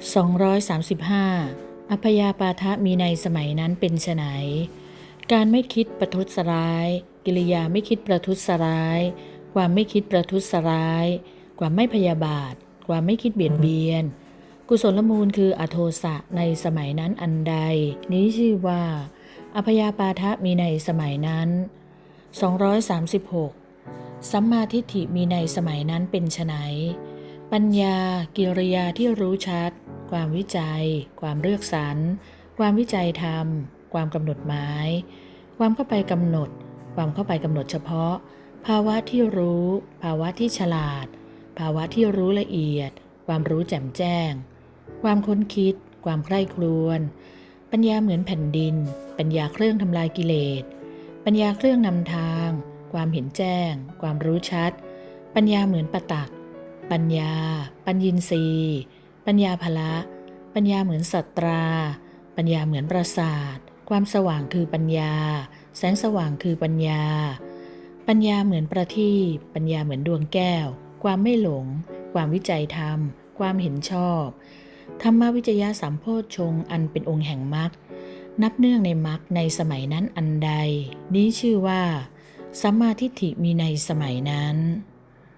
235 อพยาปาทะมีในสมัยนั้นเป็นไฉนการไม่คิดประทุษร้าย กิริยาไม่คิดประทุษร้าย ความไม่คิดประทุษร้าย ความไม่พยาบาท ความไม่คิดเบียดเบียน กุศลมูลคืออโทสะในสมัยนั้นอันใด นี้ชื่อว่า อพยาปาทะมีในสมัยนั้น 236 สัมมาทิฏฐิมีในสมัยนั้นเป็นไฉน ปัญญา กิริยาที่รู้ชัด ความวิจัย ความเลือกสรร ความวิจัยธรรม ความกำหนดหมาย ความเข้าไปกำหนด ความเข้าไปกำหนดเฉพาะ ภาวะที่รู้ ภาวะที่ฉลาด ภาวะที่รู้ละเอียด ความรู้แจ่มแจ้ง ความค้นคิด ความใคร่ครวญ ปัญญาเหมือนแผ่นดิน ปัญญาเครื่องทำลายกิเลส ปัญญาเครื่องนำทาง ความเห็นแจ้ง ความรู้ชัด ปัญญาเหมือนประตัก ปัญญา ปัญญินรีปัญญาภละ ปัญญาเหมือนสัตรา ปัญญาเหมือนประสาท ความสว่างคือปัญญา แสงสว่างคือปัญญา ปัญญาเหมือนประทีปปัญญาเหมือนดวงแก้ว ความไม่หลง ความวิจัยธรรม ความเห็นชอบ ธรรมวิจยะสามโพชฌงอันเป็นองค์แห่งมรรค นับเนื่องในมรรคในสมัยนั้นอันใด นี้ชื่อว่าสัมมาทิฏฐิมีในสมัยนั้น